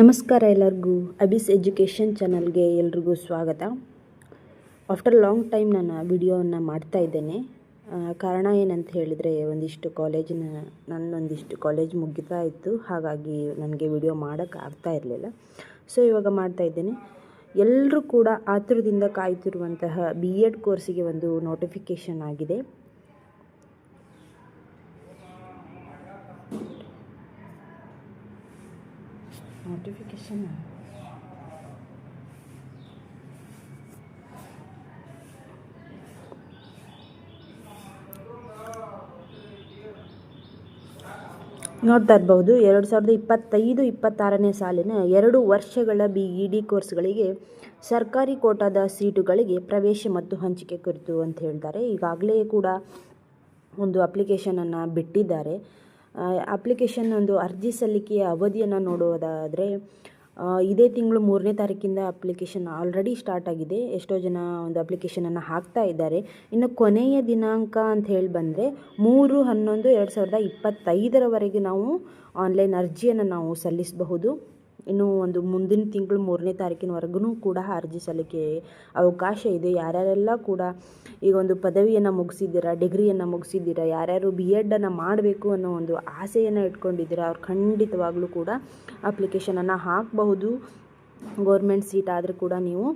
ನಮಸ್ಕಾರ ಎಲ್ಲರಿಗೂ. ಅಬಿಸ್ ಎಜುಕೇಷನ್ ಚಾನಲ್ಗೆ ಎಲ್ರಿಗೂ ಸ್ವಾಗತ. ಆಫ್ಟರ್ ಲಾಂಗ್ ಟೈಮ್ ನಾನು ವಿಡಿಯೋವನ್ನು ಮಾಡ್ತಾ ಇದ್ದೇನೆ. ಕಾರಣ ಏನಂತ ಹೇಳಿದರೆ ಒಂದಿಷ್ಟು ಕಾಲೇಜಿನ ನನ್ನೊಂದಿಷ್ಟು ಕಾಲೇಜ್ ಮುಗಿತಾ ಇತ್ತು. ಹಾಗಾಗಿ ನನಗೆ ವಿಡಿಯೋ ಮಾಡೋಕ್ಕೆ ಆಗ್ತಾ ಇರಲಿಲ್ಲ. ಸೊ ಇವಾಗ ಮಾಡ್ತಾ ಇದ್ದೇನೆ. ಎಲ್ಲರೂ ಕೂಡ ಆತುರದಿಂದ ಕಾಯ್ತಿರುವಂತಹ ಬಿ ಎಡ್ ಕೋರ್ಸಿಗೆ ಒಂದು ನೋಟಿಫಿಕೇಷನ್ ಆಗಿದೆ. ನೋಟಿಫಿಕೇಷನ್ ನೋಡ್ತಾ ಇರಬಹುದು ಎರಡು ಸಾವಿರದ ಇಪ್ಪತ್ತೈದು, ಇಪ್ಪತ್ತಾರನೇ ಸಾಲಿನ ಎರಡು ವರ್ಷಗಳ ಬಿ ಇ ಡಿ ಕೋರ್ಸ್ಗಳಿಗೆ ಸರ್ಕಾರಿ ಕೋಟಾದ ಸೀಟುಗಳಿಗೆ ಪ್ರವೇಶ ಮತ್ತು ಹಂಚಿಕೆ ಕುರಿತು ಅಂತ ಹೇಳ್ತಾರೆ. ಈಗಾಗಲೇ ಕೂಡ ಒಂದು ಅಪ್ಲಿಕೇಶನನ್ನು ಬಿಟ್ಟಿದ್ದಾರೆ. ಅಪ್ಲಿಕೇಶನ್ ಒಂದು ಅರ್ಜಿ ಸಲ್ಲಿಕೆಯ ಅವಧಿಯನ್ನು ನೋಡುವುದಾದರೆ ಇದೇ ತಿಂಗಳು ಮೂರನೇ ತಾರೀಕಿಂದ ಅಪ್ಲಿಕೇಶನ್ ಆಲ್ರೆಡಿ ಸ್ಟಾರ್ಟ್ ಆಗಿದೆ. ಎಷ್ಟೋ ಜನ ಒಂದು ಅಪ್ಲಿಕೇಶನನ್ನು ಹಾಕ್ತಾ ಇದ್ದಾರೆ. ಇನ್ನು ಕೊನೆಯ ದಿನಾಂಕ ಅಂತ ಹೇಳಿ ಬಂದರೆ, ಮೂರು ಹನ್ನೊಂದು ಎರಡು ಸಾವಿರದ ಇಪ್ಪತ್ತೈದರವರೆಗೆ ನಾವು ಆನ್ಲೈನ್ ಅರ್ಜಿಯನ್ನು ನಾವು ಸಲ್ಲಿಸಬಹುದು. ಇನ್ನು ಒಂದು ಮುಂದಿನ ತಿಂಗಳು ಮೂರನೇ ತಾರೀಕಿನವರೆಗೂ ಕೂಡ ಅರ್ಜಿ ಸಲ್ಲಿಕೆ ಅವಕಾಶ ಇದೆ. ಯಾರ್ಯಾರೆಲ್ಲ ಕೂಡ ಈಗ ಒಂದು ಪದವಿಯನ್ನು ಮುಗಿಸಿದ್ದೀರಾ, ಡಿಗ್ರಿಯನ್ನು ಮುಗಿಸಿದ್ದೀರಾ, ಯಾರ್ಯಾರು ಬಿ ಎಡನ್ನು ಮಾಡಬೇಕು ಅನ್ನೋ ಒಂದು ಆಸೆಯನ್ನು ಇಟ್ಕೊಂಡಿದ್ದೀರಾ, ಅವ್ರು ಖಂಡಿತವಾಗ್ಲೂ ಕೂಡ ಅಪ್ಲಿಕೇಶನನ್ನು ಹಾಕಬಹುದು. ಗೌರ್ಮೆಂಟ್ ಸೀಟ್ ಆದರೂ ಕೂಡ ನೀವು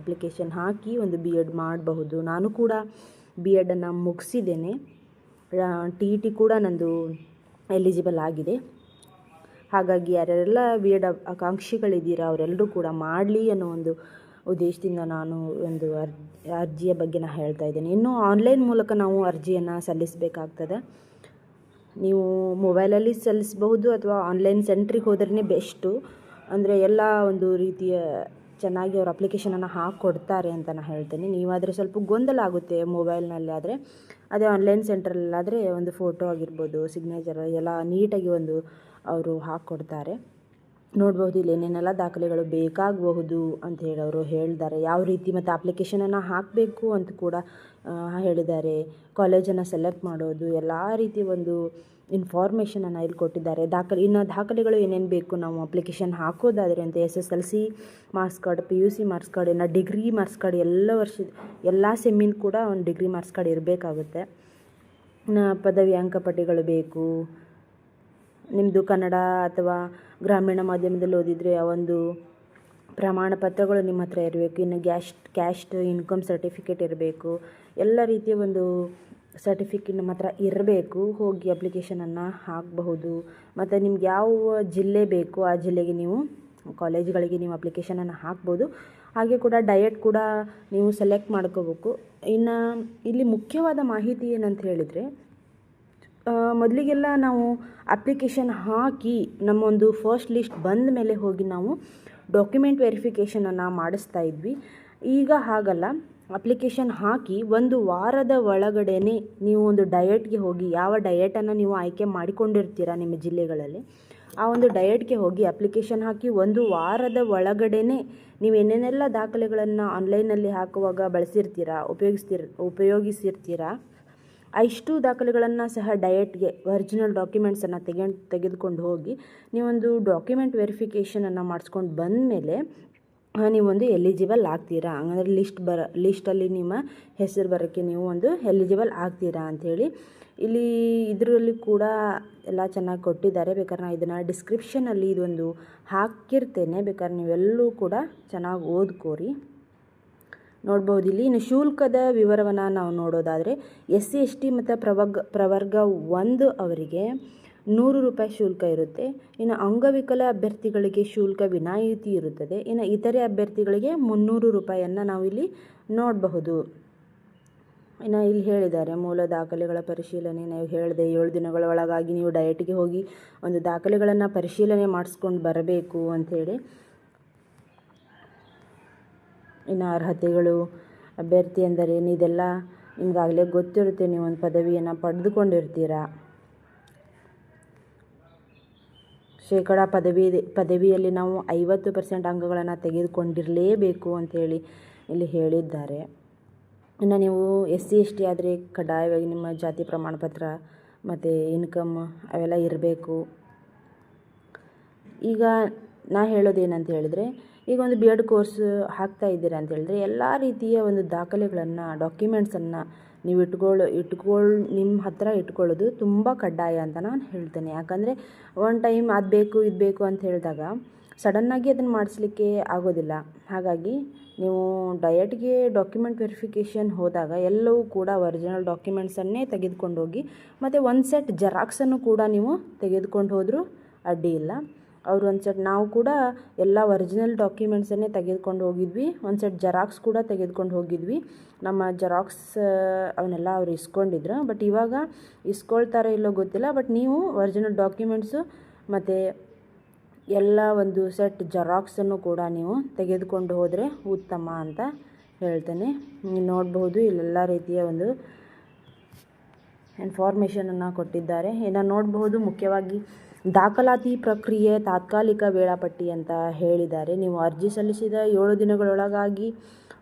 ಅಪ್ಲಿಕೇಶನ್ ಹಾಕಿ ಒಂದು ಬಿ ಎಡ್ ಮಾಡಬಹುದು. ನಾನು ಕೂಡ ಬಿ ಎಡನ್ನು ಮುಗಿಸಿದ್ದೇನೆ. ಟಿ ಇ ಟಿ ಕೂಡ ನಂದು ಎಲಿಜಿಬಲ್ ಆಗಿದೆ. ಹಾಗಾಗಿ ಯಾರ್ಯಾರೆಲ್ಲ ಬಿ ಎಡ್ ಆಕಾಂಕ್ಷಿಗಳಿದ್ದೀರಾ ಅವರೆಲ್ಲರೂ ಕೂಡ ಮಾಡಲಿ ಅನ್ನೋ ಒಂದು ಉದ್ದೇಶದಿಂದ ನಾನು ಒಂದು ಅರ್ ಅರ್ಜಿಯ ಬಗ್ಗೆ ನಾನು ಹೇಳ್ತಾ ಇದ್ದೇನೆ. ಇನ್ನು ಆನ್ಲೈನ್ ಮೂಲಕ ನಾವು ಅರ್ಜಿಯನ್ನು ಸಲ್ಲಿಸಬೇಕಾಗ್ತದೆ. ನೀವು ಮೊಬೈಲಲ್ಲಿ ಸಲ್ಲಿಸಬಹುದು ಅಥವಾ ಆನ್ಲೈನ್ ಸೆಂಟ್ರಿಗೆ ಹೋದ್ರೇ ಬೆಸ್ಟು ಅಂದರೆ ಎಲ್ಲ ಒಂದು ರೀತಿಯ ಚೆನ್ನಾಗಿ ಅವ್ರು ಅಪ್ಲಿಕೇಶನನ್ನು ಹಾಕ್ಕೊಡ್ತಾರೆ ಅಂತ ನಾನು ಹೇಳ್ತೀನಿ. ನೀವಾದರೆ ಸ್ವಲ್ಪ ಗೊಂದಲ ಆಗುತ್ತೆ ಮೊಬೈಲ್ನಲ್ಲಿ ಆದರೆ ಅದೇ ಆನ್ಲೈನ್ ಸೆಂಟ್ರಲ್ಲಾದರೆ ಒಂದು ಫೋಟೋ ಆಗಿರ್ಬೋದು ಸಿಗ್ನೇಚರ್ ಎಲ್ಲ ನೀಟಾಗಿ ಒಂದು ಅವರು ಹಾಕ್ಕೊಡ್ತಾರೆ ನೋಡ್ಬೋದು ಇಲ್ಲಿ ಏನೇನೆಲ್ಲ ದಾಖಲೆಗಳು ಬೇಕಾಗಬಹುದು ಅಂತ ಹೇಳಿ ಅವರು ಹೇಳಿದ್ದಾರೆ ಯಾವ ರೀತಿ ಮತ್ತು ಅಪ್ಲಿಕೇಶನನ್ನು ಹಾಕಬೇಕು ಅಂತ ಕೂಡ ಹೇಳಿದ್ದಾರೆ. ಕಾಲೇಜನ್ನು ಸೆಲೆಕ್ಟ್ ಮಾಡೋದು, ಎಲ್ಲ ರೀತಿ ಒಂದು ಇನ್ಫಾರ್ಮೇಷನನ್ನು ಇಲ್ಲಿ ಕೊಟ್ಟಿದ್ದಾರೆ. ದಾಖಲೆ ಇನ್ನು ದಾಖಲೆಗಳು ಏನೇನು ಬೇಕು ನಾವು ಅಪ್ಲಿಕೇಶನ್ ಹಾಕೋದಾದರೆ ಅಂತ S S L C marks card P U C marks card ಇನ್ನು ಡಿಗ್ರಿ ಮಾರ್ಕ್ಸ್ ಕಾರ್ಡ್ ಎಲ್ಲ ವರ್ಷದ ಎಲ್ಲ ಸೆಮ್ಮಿನ ಕೂಡ ಒಂದು ಡಿಗ್ರಿ ಮಾರ್ಕ್ಸ್ ಕಾರ್ಡ್ ಇರಬೇಕಾಗುತ್ತೆ. ಪದವಿ ಅಂಕಪಟ್ಟಿಗಳು ಬೇಕು. ನಿಮ್ಮದು ಕನ್ನಡ ಅಥವಾ ಗ್ರಾಮೀಣ ಮಾಧ್ಯಮದಲ್ಲಿ ಓದಿದರೆ ಆ ಒಂದು ಪ್ರಮಾಣ ಪತ್ರಗಳು ನಿಮ್ಮ ಹತ್ರ ಇರಬೇಕು, ಇನ್ನು ಗ್ಯಾಶ್ ಕ್ಯಾಶ್ಟ್ ಇನ್ಕಮ್ ಸರ್ಟಿಫಿಕೇಟ್ ಇರಬೇಕು, ಎಲ್ಲ ರೀತಿಯ ಒಂದು ಸರ್ಟಿಫಿಕೇಟ್ ನಮ್ಮ ಹತ್ರ ಇರಬೇಕು, ಹೋಗಿ ಅಪ್ಲಿಕೇಶನನ್ನು ಹಾಕಬಹುದು. ಮತ್ತು ನಿಮ್ಗೆ ಯಾವ ಜಿಲ್ಲೆ ಬೇಕು, ಆ ಜಿಲ್ಲೆಗೆ ನೀವು ಕಾಲೇಜ್ಗಳಿಗೆ ನೀವು ಅಪ್ಲಿಕೇಶನನ್ನು ಹಾಕ್ಬೋದು. ಹಾಗೆ ಕೂಡ ಡಯಟ್ ಕೂಡ ನೀವು ಸೆಲೆಕ್ಟ್ ಮಾಡ್ಕೋಬೇಕು. ಇನ್ನು ಇಲ್ಲಿ ಮುಖ್ಯವಾದ ಮಾಹಿತಿ ಏನಂತ ಹೇಳಿದರೆ ಮೊದಲಿಗೆಲ್ಲ ನಾವು ಅಪ್ಲಿಕೇಶನ್ ಹಾಕಿ ನಮ್ಮೊಂದು ಫಸ್ಟ್ ಲಿಸ್ಟ್ ಬಂದ ಮೇಲೆ ಹೋಗಿ ನಾವು ಡಾಕ್ಯುಮೆಂಟ್ ವೆರಿಫಿಕೇಷನನ್ನು ಮಾಡಿಸ್ತಾ ಇದ್ವಿ. ಈಗ ಹಾಗಲ್ಲ. ಅಪ್ಲಿಕೇಶನ್ ಹಾಕಿ ಒಂದು ವಾರದ ಒಳಗಡೆನೆ ನೀವು ಒಂದು ಡಯಟ್ಗೆ ಹೋಗಿ ಯಾವ ಡಯಟನ್ನು ನೀವು ಆಯ್ಕೆ ಮಾಡಿಕೊಂಡಿರ್ತೀರ ನಿಮ್ಮ ಜಿಲ್ಲೆಗಳಲ್ಲಿ, ಆ ಒಂದು ಡಯಟ್ಗೆ ಹೋಗಿ ಅಪ್ಲಿಕೇಶನ್ ಹಾಕಿ ಒಂದು ವಾರದ ಒಳಗಡೆನೆ ನೀವು ಏನೇನೆಲ್ಲ ದಾಖಲೆಗಳನ್ನು ಆನ್ಲೈನಲ್ಲಿ ಹಾಕುವಾಗ ಬಳಸಿರ್ತೀರಾ, ಉಪಯೋಗಿಸ್ತಿರ್, ಉಪಯೋಗಿಸಿರ್ತೀರಾ ಇಷ್ಟು ದಾಖಲೆಗಳನ್ನು ಸಹ ಡಯಟ್ಗೆ ಒರಿಜಿನಲ್ ಡಾಕ್ಯುಮೆಂಟ್ಸನ್ನು ತೆಗೆದು ತೆಗೆದುಕೊಂಡು ಹೋಗಿ, ನೀವೊಂದು ಡಾಕ್ಯುಮೆಂಟ್ ವೆರಿಫಿಕೇಷನನ್ನು ಮಾಡಿಸ್ಕೊಂಡು ಬಂದಮೇಲೆ ನೀವೊಂದು ಎಲಿಜಿಬಲ್ ಆಗ್ತೀರಾ? ಹಂಗಂದ್ರೆ ಲಿಸ್ಟ್ ಬರ, ಲಿಸ್ಟಲ್ಲಿ ನಿಮ್ಮ ಹೆಸರು ಬರೋಕ್ಕೆ ನೀವು ಒಂದು ಎಲಿಜಿಬಲ್ ಆಗ್ತೀರಾ ಅಂಥೇಳಿ ಇಲ್ಲಿ ಇದರಲ್ಲಿ ಕೂಡ ಎಲ್ಲ ಚೆನ್ನಾಗಿ ಕೊಟ್ಟಿದ್ದಾರೆ. ಬೇಕಾದ್ರೆ ನಾನು ಇದನ್ನು ಡಿಸ್ಕ್ರಿಪ್ಷನಲ್ಲಿ ಇದೊಂದು ಹಾಕಿರ್ತೇನೆ ಬೇಕಾದ್ರೆ ನೀವೆಲ್ಲೂ ಕೂಡ ಚೆನ್ನಾಗಿ ಓದ್ಕೋರಿ. ನೋಡ್ಬೋದು. ಇಲ್ಲಿ ಇನ್ನು ಶುಲ್ಕದ ವಿವರವನ್ನು ನಾವು ನೋಡೋದಾದರೆ ಎಸ್ ಸಿ, ಎಸ್ ಟಿ ಮತ್ತು ಪ್ರವರ್ಗ ಪ್ರವರ್ಗ ಒಂದು ಅವರಿಗೆ ನೂರು ರೂಪಾಯಿ ಶುಲ್ಕ ಇರುತ್ತೆ. ಇನ್ನು ಅಂಗವಿಕಲ ಅಭ್ಯರ್ಥಿಗಳಿಗೆ ಶುಲ್ಕ ವಿನಾಯಿತಿ ಇರುತ್ತದೆ. ಇನ್ನು ಇತರೆ ಅಭ್ಯರ್ಥಿಗಳಿಗೆ ಮುನ್ನೂರು ರೂಪಾಯಿಯನ್ನು ನಾವಿಲ್ಲಿ ನೋಡಬಹುದು. ಇನ್ನು ಇಲ್ಲಿ ಹೇಳಿದ್ದಾರೆ, ಮೂಲ ದಾಖಲೆಗಳ ಪರಿಶೀಲನೆ, ನಾವು ಹೇಳಿದೆ ಏಳು ದಿನಗಳ ಒಳಗಾಗಿ ನೀವು ಡಯಟ್ಗೆ ಹೋಗಿ ಒಂದು ದಾಖಲೆಗಳನ್ನು ಪರಿಶೀಲನೆ ಮಾಡಿಸ್ಕೊಂಡು ಬರಬೇಕು ಅಂಥೇಳಿ ಇನ್ನು ಅರ್ಹತೆಗಳು, ಅಭ್ಯರ್ಥಿ ಎಂದರೇನು ಇದೆಲ್ಲ ನಿಮಗಾಗಲೇ ಗೊತ್ತಿರುತ್ತೆ. ನೀವು ಒಂದು ಪದವಿಯನ್ನು ಪಡೆದುಕೊಂಡಿರ್ತೀರಾ? ಶೇಕಡ ಪದವಿ, ಪದವಿಯಲ್ಲಿ ನಾವು ಐವತ್ತು ಪರ್ಸೆಂಟ್ ಅಂಕಗಳನ್ನು ತೆಗೆದುಕೊಂಡಿರಲೇಬೇಕು ಅಂಥೇಳಿ ಇಲ್ಲಿ ಹೇಳಿದ್ದಾರೆ. ಇನ್ನು ನೀವು ಎಸ್ ಸಿ, ಎಸ್ ಟಿ ಆದರೆ ಕಡ್ಡಾಯವಾಗಿ ನಿಮ್ಮ ಜಾತಿ ಪ್ರಮಾಣ ಪತ್ರ ಮತ್ತು ಇನ್ಕಮ್ ಅವೆಲ್ಲ ಇರಬೇಕು. ಈಗ ನಾ ಹೇಳೋದೇನಂತ ಹೇಳಿದ್ರೆ, ಈಗ ಒಂದು ಬಿ ಎಡ್ ಕೋರ್ಸ್ ಹಾಕ್ತಾ ಇದ್ದೀರಾ ಅಂತ ಹೇಳಿದ್ರೆ, ಎಲ್ಲ ರೀತಿಯ ಒಂದು ದಾಖಲೆಗಳನ್ನು ಡಾಕ್ಯುಮೆಂಟ್ಸನ್ನು ನೀವು ಇಟ್ಕೊಳ್ಳೋ ಇಟ್ಕೊಳ್ ನಿಮ್ಮ ಹತ್ರ ಇಟ್ಕೊಳ್ಳೋದು ತುಂಬ ಕಡ್ಡಾಯ ಅಂತ ನಾನು ಹೇಳ್ತೇನೆ. ಯಾಕಂದರೆ ಒನ್ ಟೈಮ್ ಅದು ಬೇಕು, ಇದು ಬೇಕು ಅಂತ ಹೇಳಿದಾಗ ಸಡನ್ನಾಗಿ ಅದನ್ನು ಮಾಡಿಸ್ಲಿಕ್ಕೆ ಆಗೋದಿಲ್ಲ. ಹಾಗಾಗಿ ನೀವು ಡಯಟ್ಗೆ ಡಾಕ್ಯುಮೆಂಟ್ ವೆರಿಫಿಕೇಷನ್ ಹೋದಾಗ ಎಲ್ಲವೂ ಕೂಡ ಒರಿಜಿನಲ್ ಡಾಕ್ಯುಮೆಂಟ್ಸನ್ನೇ ತೆಗೆದುಕೊಂಡು ಹೋಗಿ, ಮತ್ತು ಒಂದು ಸೆಟ್ ಜೆರಾಕ್ಸನ್ನು ಕೂಡ ನೀವು ತೆಗೆದುಕೊಂಡು ಹೋದರೂ ಅಡ್ಡಿ ಇಲ್ಲ. ಅವ್ರು ಒಂದು ಸೆಟ್ ನಾವು ಕೂಡ ಎಲ್ಲ ಒರಿಜಿನಲ್ ಡಾಕ್ಯುಮೆಂಟ್ಸನ್ನೇ ತೆಗೆದುಕೊಂಡು ಹೋಗಿದ್ವಿ. ಒಂದು ಸೆಟ್ ಜೆರಾಕ್ಸ್ ಕೂಡ ತೆಗೆದುಕೊಂಡು ಹೋಗಿದ್ವಿ. ನಮ್ಮ ಜೆರಾಕ್ಸ್ ಅವನ್ನೆಲ್ಲ ಅವ್ರು ಇಸ್ಕೊಂಡಿದ್ರು. ಬಟ್ ಇವಾಗ ಇಸ್ಕೊಳ್ತಾರೋ ಇಲ್ಲೋ ಗೊತ್ತಿಲ್ಲ. ಬಟ್ ನೀವು ಒರಿಜಿನಲ್ ಡಾಕ್ಯುಮೆಂಟ್ಸು ಮತ್ತು ಎಲ್ಲ ಒಂದು ಸೆಟ್ ಜೆರಾಕ್ಸನ್ನು ಕೂಡ ನೀವು ತೆಗೆದುಕೊಂಡು ಹೋದರೆ ಉತ್ತಮ ಅಂತ ಹೇಳ್ತೇನೆ. ನೀವು ನೋಡಬಹುದು ಇಲ್ಲೆಲ್ಲ ರೀತಿಯ ಒಂದು ಇನ್ಫಾರ್ಮೇಷನನ್ನು ಕೊಟ್ಟಿದ್ದಾರೆ. ಇನ್ನು ನೋಡಬಹುದು ಮುಖ್ಯವಾಗಿ ದಾಖಲಾತಿ ಪ್ರಕ್ರಿಯೆ ತಾತ್ಕಾಲಿಕ ವೇಳಾಪಟ್ಟಿ ಅಂತ ಹೇಳಿದ್ದಾರೆ. ನೀವು ಅರ್ಜಿ ಸಲ್ಲಿಸಿದ ಏಳು ದಿನಗಳೊಳಗಾಗಿ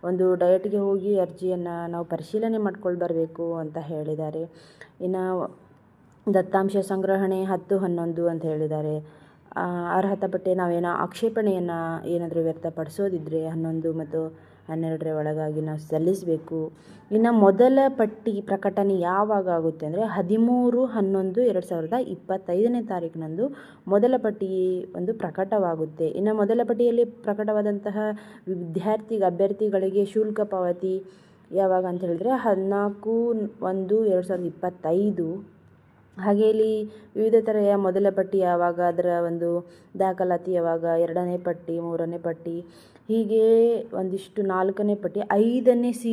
ಒಂದು ಡಯಟ್ಗೆ ಹೋಗಿ ಅರ್ಜಿಯನ್ನು ನಾವು ಪರಿಶೀಲನೆ ಮಾಡ್ಕೊಂಡು ಬರಬೇಕು ಅಂತ ಹೇಳಿದ್ದಾರೆ. ಇನ್ನು ದತ್ತಾಂಶ ಸಂಗ್ರಹಣೆ ಹತ್ತು ಹನ್ನೊಂದು ಅಂತ ಹೇಳಿದ್ದಾರೆ. ಅರ್ಹತಾ ಪಟ್ಟಿ ನಾವೇನೋ ಆಕ್ಷೇಪಣೆಯನ್ನು ಏನಾದರೂ ವ್ಯಕ್ತಪಡಿಸೋದಿದ್ರೆ ಹನ್ನೊಂದು ಮತ್ತು ಹನ್ನೆರಡರ ಒಳಗಾಗಿ ನಾವು ಸಲ್ಲಿಸಬೇಕು. ಇನ್ನು ಮೊದಲ ಪಟ್ಟಿ ಪ್ರಕಟಣೆ ಯಾವಾಗ ಆಗುತ್ತೆ ಅಂದರೆ ಹದಿಮೂರು ಹನ್ನೊಂದು ಎರಡು ಸಾವಿರದ ಇಪ್ಪತ್ತೈದನೇ ತಾರೀಕಿನಂದು ಮೊದಲ ಪಟ್ಟಿ ಒಂದು ಪ್ರಕಟವಾಗುತ್ತೆ. ಇನ್ನು ಮೊದಲ ಪಟ್ಟಿಯಲ್ಲಿ ಪ್ರಕಟವಾದಂತಹ ವಿದ್ಯಾರ್ಥಿ ಅಭ್ಯರ್ಥಿಗಳಿಗೆ ಶುಲ್ಕ ಪಾವತಿ ಯಾವಾಗ ಅಂತ ಹೇಳಿದ್ರೆ ಹದಿನಾಲ್ಕು ಒಂದು ಎರಡು ಸಾವಿರದ ಇಪ್ಪತ್ತೈದು ಹಾಗೆ ಇಲ್ಲಿ ವಿವಿಧ ಥರೆಯ ಮೊದಲ ಪಟ್ಟಿ ಯಾವಾಗ ಅದರ ಒಂದು ದಾಖಲಾತಿ ಯಾವಾಗ, ಎರಡನೇ ಪಟ್ಟಿ, ಮೂರನೇ ಪಟ್ಟಿ, ಹೀಗೆ ಒಂದಿಷ್ಟು ನಾಲ್ಕನೇ ಪಟ್ಟಿ, ಐದನೇ ಸೀ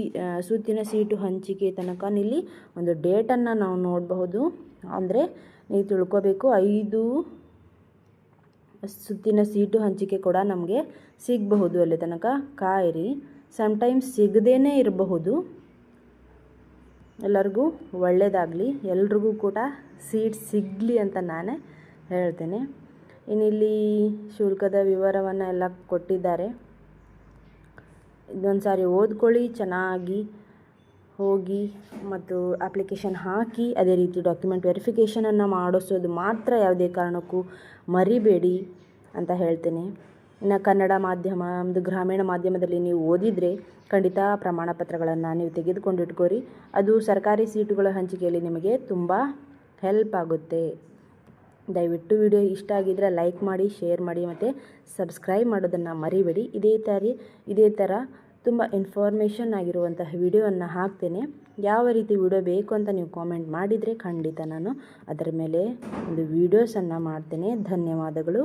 ಸುತ್ತಿನ ಸೀಟು ಹಂಚಿಕೆ ತನಕ ಇಲ್ಲಿ ಒಂದು ಡೇಟನ್ನು ನಾವು ನೋಡಬಹುದು. ಅಂದರೆ ನೀವು ತಿಳ್ಕೋಬೇಕು, ಐದು ಸುತ್ತಿನ ಸೀಟು ಹಂಚಿಕೆ ಕೂಡ ನಮಗೆ ಸಿಗಬಹುದು ಅಲ್ಲಿ ತನಕ. ಕಾಯಿರಿ ಸಮ್ಟೈಮ್ಸ್ ಸಿಗದೇ ಇರಬಹುದು. ಎಲ್ಲರಿಗೂ ಒಳ್ಳೆಯದಾಗಲಿ ಎಲ್ರಿಗೂ ಕೂಡ ಸೀಟ್ ಸಿಗಲಿ ಅಂತ ನಾನೇ ಹೇಳ್ತೇನೆ. ಇನ್ನಿಲ್ಲಿ ಶುಲ್ಕದ ವಿವರವನ್ನು ಎಲ್ಲ ಕೊಟ್ಟಿದ್ದಾರೆ. ಇದೊಂದು ಸಾರಿ ಓದ್ಕೊಳ್ಳಿ, ಚೆನ್ನಾಗಿ ಹೋಗಿ ಮತ್ತು ಅಪ್ಲಿಕೇಶನ್ ಹಾಕಿ, ಅದೇ ರೀತಿ ಡಾಕ್ಯುಮೆಂಟ್ ವೆರಿಫಿಕೇಷನನ್ನು ಮಾಡಿಸೋದು ಮಾತ್ರ ಯಾವುದೇ ಕಾರಣಕ್ಕೂ ಮರಿಬೇಡಿ ಅಂತ ಹೇಳ್ತೇನೆ. ಇನ್ನು ಕನ್ನಡ ಮಾಧ್ಯಮ ಒಂದು ಗ್ರಾಮೀಣ ಮಾಧ್ಯಮದಲ್ಲಿ ನೀವು ಓದಿದರೆ ಖಂಡಿತ ಪ್ರಮಾಣ ಪತ್ರಗಳನ್ನು ನೀವು ತೆಗೆದುಕೊಂಡು ಇಟ್ಕೋರಿ ಅದು ಸರ್ಕಾರಿ ಸೀಟುಗಳ ಹಂಚಿಕೆಯಲ್ಲಿ ನಿಮಗೆ ತುಂಬ ಹೆಲ್ಪ್ ಆಗುತ್ತೆ. ದಯವಿಟ್ಟು ವಿಡಿಯೋ ಇಷ್ಟ ಆಗಿದ್ದರೆ ಲೈಕ್ ಮಾಡಿ ಶೇರ್ ಮಾಡಿ ಮತ್ತು ಸಬ್ಸ್ಕ್ರೈಬ್ ಮಾಡೋದನ್ನು ಮರಿಬೇಡಿ. ಇದೇ ಥರ ಇದೇ ಥರ ತುಂಬ ಇನ್ಫಾರ್ಮೇಷನ್ ಆಗಿರುವಂತಹ ವಿಡಿಯೋವನ್ನು ಹಾಕ್ತೇನೆ. ಯಾವ ರೀತಿ ವಿಡಿಯೋ ಬೇಕು ಅಂತ ನೀವು ಕಾಮೆಂಟ್ ಮಾಡಿದರೆ ಖಂಡಿತ ನಾನು ಅದರ ಮೇಲೆ ಒಂದು ವೀಡಿಯೋಸನ್ನು ಮಾಡ್ತೇನೆ. ಧನ್ಯವಾದಗಳು.